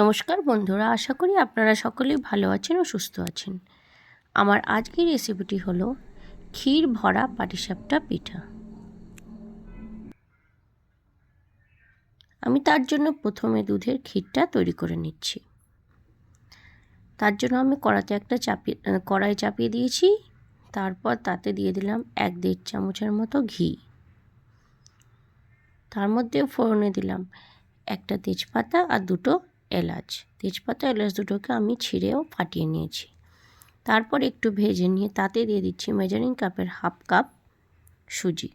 নমস্কার বন্ধুরা, আশা করি আপনারা সকলেই ভালো আছেন ও সুস্থ আছেন। আমার আজকের রেসিপিটি হলো ক্ষীর ভরা পাটিসাপটা পিঠা। আমি তার জন্য প্রথমে দুধের ক্ষীরটা তৈরি করে নিচ্ছি। তার জন্য আমি কড়াতে একটা চাপিয়ে, কড়াই চাপিয়ে দিয়েছি। তারপর তাতে দিয়ে দিলাম এক দেড় চামচের মতো ঘি। তার মধ্যে ফোড়নে দিলাম একটা তেজপাতা আর দুটো এলাচ। তেজপাতা এলাচ দুটোকে আমি ছিঁড়েও ফাটিয়ে নিয়েছি। তারপর একটু ভেজে নিয়ে তাতে দিয়ে দিচ্ছি মেজারিং কাপের হাফ কাপ সুজি।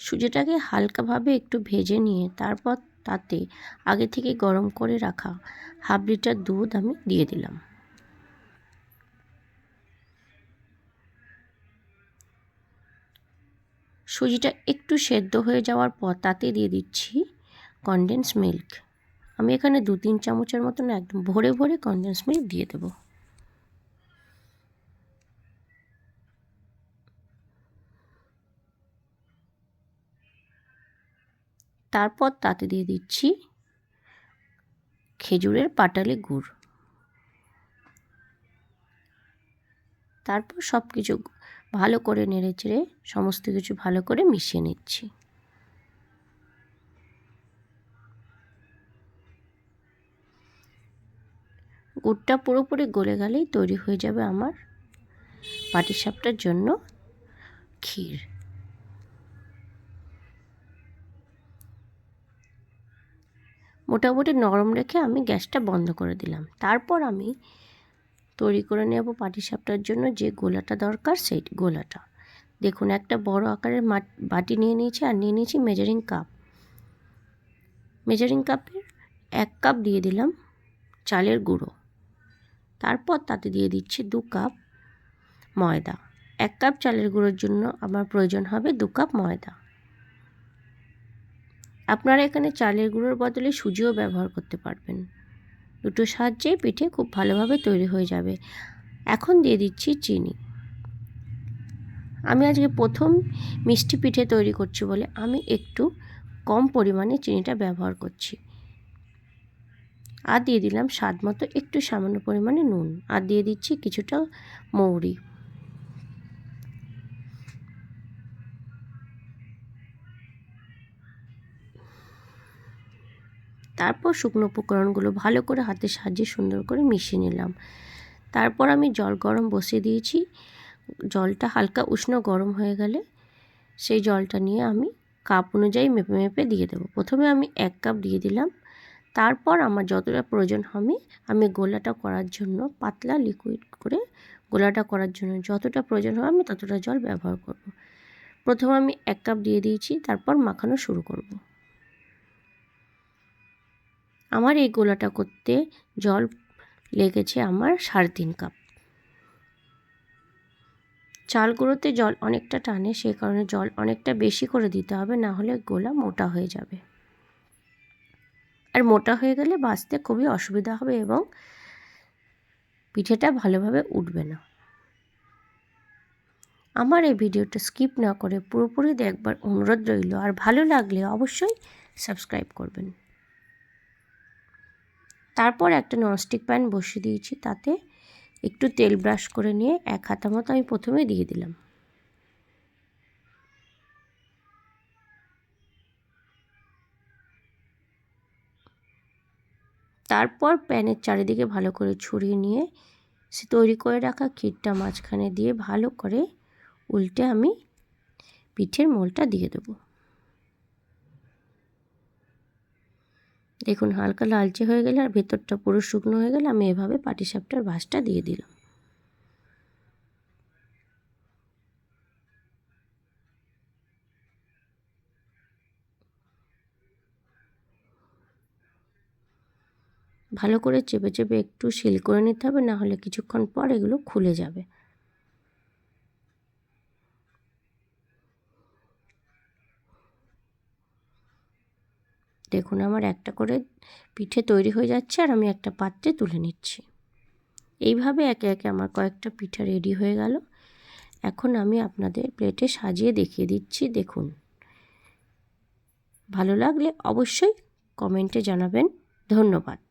সুজিটাকে হালকাভাবে একটু ভেজে নিয়ে তারপর তাতে আগে থেকে গরম করে রাখা হাফ লিটার দুধ আমি দিয়ে দিলাম। সুজিটা একটু সেদ্ধ হয়ে যাওয়ার পর তাতে দিয়ে দিচ্ছি কনডেন্স মিল্ক আমি এখানে দু তিন চামচের মতন একদম ভরে ভরে কনডেন্স মিল্ক দিয়ে দেবো। তারপর তাতে দিয়ে দিচ্ছি খেজুরের পাটালি গুড়। তারপর সব কিছু ভালো করে নেড়ে চেড়ে সমস্ত কিছু ভালো করে মিশিয়ে নিচ্ছি। গুড়টা পুরোপুরি গলে গেলেই তৈরি হয়ে যাবে আমার পাটিসাপটার জন্য ক্ষীর। মোটামুটি নরম রেখে আমি গ্যাসটা বন্ধ করে দিলাম। তারপর আমি তৈরি করে নেব পাটিসাপটার জন্য যে গোলাটা দরকার সেই গোলাটা। দেখুন, একটা বড় আকারের বাটি নিয়ে নিয়েছি আর নিয়ে নিয়েছি মেজারিং কাপ মেজারিং কাপের এক কাপ দিয়ে দিলাম চালের গুঁড়ো। তারপর তাতে দিয়ে দিচ্ছি দু কাপ ময়দা। এক কাপ চালের গুঁড়োর জন্য আমার প্রয়োজন হবে দু কাপ ময়দা। আপনারা এখানে চালের গুঁড়োর বদলে সুজিও ব্যবহার করতে পারবেন। দুটো সাহায্যে পিঠে খুব ভালোভাবে তৈরি হয়ে যাবে। এখন দিয়ে দিচ্ছি চিনি। আমি আজকে প্রথম মিষ্টি পিঠে তৈরি করছি বলে আমি একটু কম পরিমাণে চিনিটা ব্যবহার করছি। আর দিয়ে দিলাম স্বাদ মতো একটু সামান্য পরিমাণে নুন। আর দিয়ে দিচ্ছি কিছুটা মৌরি। তারপর শুকনো উপকরণগুলো ভালো করে হাতের সাহায্যে সুন্দর করে মিশিয়ে নিলাম। তারপর আমি জল গরম বসিয়ে দিয়েছি। জলটা হালকা উষ্ণ গরম হয়ে গেলে সেই জলটা নিয়ে আমি কাপ অনুযায়ী মেপে মেপে দিয়ে দেবো। প্রথমে আমি এক কাপ দিয়ে দিলাম তারপর আমার যতটা প্রয়োজন হবে, আমি গোলাটা করার জন্য পাতলা লিকুইড করে গোলাটা করার জন্য যতটা প্রয়োজন হবে, আমি ততটা জল ব্যবহার করব। প্রথম আমি এক কাপ দিয়ে দিয়েছি, তারপর মাখানো শুরু করব। আমার এই গোলাটা করতে জল লেগেছে আমার সাড়ে তিন কাপ চাল গুঁড়োতে জল অনেকটা টানে সেই কারণে জল অনেকটা বেশি করে দিতে হবে, না হলে গোলা মোটা হয়ে যাবে আর মোটা হয়ে গেলে বাঁচতে খুবই অসুবিধা হবে এবং পিঠেটা ভালোভাবে উঠবে না। আমার এই ভিডিওটা স্কিপ না করে পুরোপুরি দেখবার অনুরোধ রইল। আর ভালো লাগলে অবশ্যই সাবস্ক্রাইব করবেন। তারপর একটা ননস্টিক প্যান বসিয়ে দিয়েছি, তাতে একটু তেল ব্রাশ করে নিয়ে এক হাতা মতো আমি প্রথমে দিয়ে দিলাম। তারপর প্যানের চারিদিকে ভালো করে ছড়িয়ে নিয়ে সে তৈরি করে রাখা ক্ষীরটা মাঝখানে দিয়ে ভালো করে উল্টে আমি পিঠের মোলটা দিয়ে দেবো। দেখুন হালকা লালচে হয়ে গেলে আর ভেতরটা পুরো শুকনো হয়ে গেলে আমি এভাবে পাটি সাপটার ভাঁজটা দিয়ে দিলাম। ভালো করে চেপে চেপে একটু সিল করে নিতে হবে, না হলে কিছুক্ষণ পর এগুলো খুলে যাবে। দেখুন আমার একটা করে পিঠে তৈরি হয়ে যাচ্ছে আর আমি একটা পাত্রে তুলে নিচ্ছি। এইভাবে একে একে আমার কয়েকটা পিঠা রেডি হয়ে গেল। এখন আমি আপনাদের প্লেটে সাজিয়ে দেখিয়ে দিচ্ছি, দেখুন। ভালো লাগলে অবশ্যই কমেন্টে জানাবেন। ধন্যবাদ।